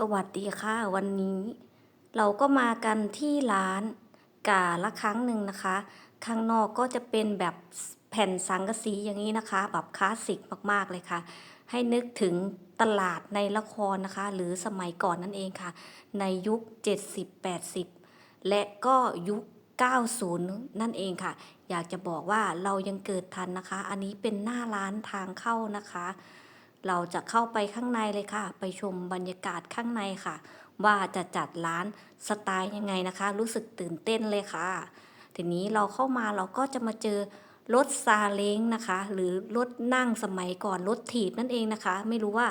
สวัสดีค่ะวันนี้ เราก็มากันที่ร้านกาละครั้งหนึ่งนะคะ ข้างนอกก็จะเป็นแบบแผ่นสังกะสีอย่างนี้นะคะ แบบคลาสสิกมากๆเลยค่ะ ให้นึกถึงตลาดในละครนะคะ หรือสมัยก่อนนั่นเองค่ะ ในยุค 70-80 และก็ยุค 90 นั่นเองค่ะ อยากจะบอกว่าเรายังเกิดทันนะคะ อันนี้เป็นหน้าร้านทางเข้านะคะ เราจะเข้าไปข้างในเลยค่ะ ไปชมบรรยากาศข้างในค่ะ ว่าจะจัดร้านสไตล์ยังไงนะคะ รู้สึกตื่นเต้นเลยค่ะ ทีนี้เราเข้ามาเราก็จะมาเจอรถซาเล้งนะคะ หรือรถนั่งสมัยก่อนรถถีบนั่นเองนะคะ ไม่รู้ว่า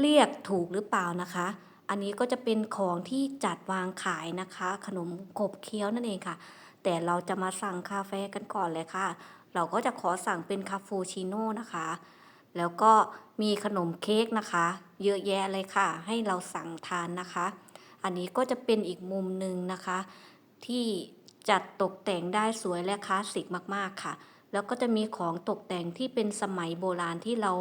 เรียกถูกหรือเปล่านะคะ อันนี้ก็จะเป็นของที่จัดวางขายนะคะ ขนมขบเคี้ยวนั่นเองค่ะ แต่เราจะมาสั่งคาเฟ่กันก่อนเลยค่ะ เราก็จะขอสั่งเป็นคาฟูชิโน่นะคะ แล้วก็มีขนมเค้กนะคะ เยอะแยะเลยค่ะ ให้เราสั่งทานนะคะ อันนี้ก็จะเป็นอีกมุมหนึ่งนะคะ ที่จัดตกแต่งได้สวยและคลาสสิกมากๆค่ะ แล้วก็จะมีของตกแต่งที่เป็นสมัยโบราณที่เรา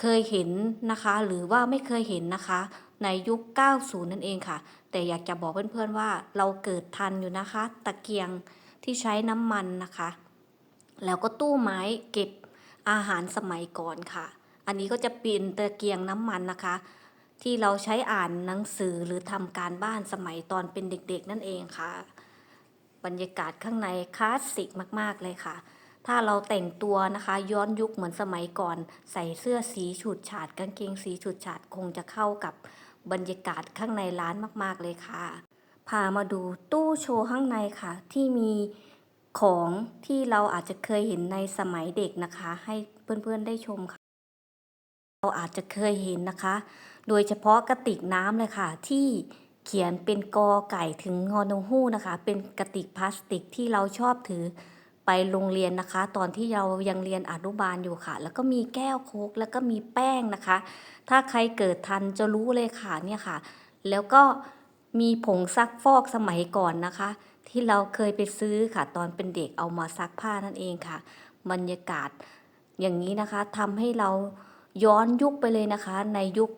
เคยเห็นนะคะ หรือว่าไม่เคยเห็นนะคะ ในยุค 90 นั่นเองค่ะ แต่อยากจะบอกเพื่อนๆว่าเราเกิดทันอยู่นะคะ ตะเกียงที่ใช้น้ำมันนะคะ แล้วก็ตู้ไม้เก็บ อาหารสมัยก่อนค่ะ อันนี้ก็จะเป็นตะเกียงน้ำมันนะคะ ที่เราใช้อ่านหนังสือหรือทำการบ้านสมัยตอนเป็นเด็กๆนั่นเองค่ะ บรรยากาศข้างในคลาสสิกมากๆเลยค่ะ ถ้าเราแต่งตัวนะคะ ย้อนยุคเหมือนสมัยก่อน ใส่เสื้อสีฉูดฉาดกางเกงสีฉูดฉาดคงจะเข้ากับบรรยากาศข้างในร้านมากๆเลยค่ะ พามาดูตู้โชว์ข้างในค่ะ ที่มี ของที่เราอาจจะเคยเห็นในสมัยเด็กนะคะ ให้เพื่อนๆได้ชมค่ะ เราอาจจะเคยเห็นนะคะ โดยเฉพาะกระติกน้ำเลยค่ะ ที่เขียนเป็นกอไก่ถึงงอนงหู้นะคะ เป็นกระติกพลาสติกที่เราชอบถือไปโรงเรียนนะคะ ตอนที่เรายังเรียนอนุบาลอยู่ค่ะ แล้วก็มีแก้วโคกแล้วก็มีแป้งนะคะ ถ้าใครเกิดทันจะรู้เลยค่ะเนี่ยค่ะ แล้วก็ มีผงซักฟอกสมัยก่อนนะคะ ที่เราเคยไปซื้อค่ะ ตอนเป็นเด็กเอามาซักผ้านั่นเองค่ะ บรรยากาศอย่างนี้นะคะทำให้เราย้อนยุคไปเลยนะคะ ในยุค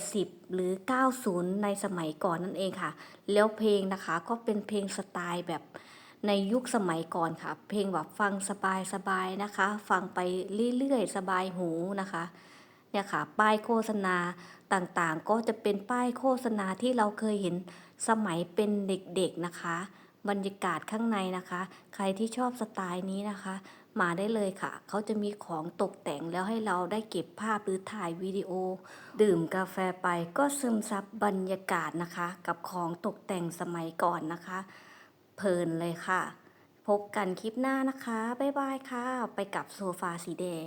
80 หรือ 90 ในสมัยก่อนนั่นเองค่ะ แล้วเพลงนะคะก็เป็นเพลงสไตล์แบบในยุคสมัยก่อนค่ะ เพลงแบบฟังสบายๆนะคะ ฟังไปเรื่อยๆ สบายหูนะคะ เนี่ยค่ะป้ายโฆษณาต่างๆ ก็จะเป็นป้ายโฆษณาที่เราเคยเห็นสมัยเป็นเด็กๆนะคะ บรรยากาศข้างในนะคะ ใครที่ชอบสไตล์นี้นะคะ มาได้เลยค่ะ เขาจะมีของตกแต่งแล้วให้เราได้เก็บภาพหรือถ่ายวิดีโอ ดื่มกาแฟไปก็ซึมซับบรรยากาศนะคะ กับของตกแต่งสมัยก่อนนะคะ เพลินเลยค่ะ พบกันคลิปหน้านะคะ บ๊ายบายค่ะ ไปกับโซฟาสีแดง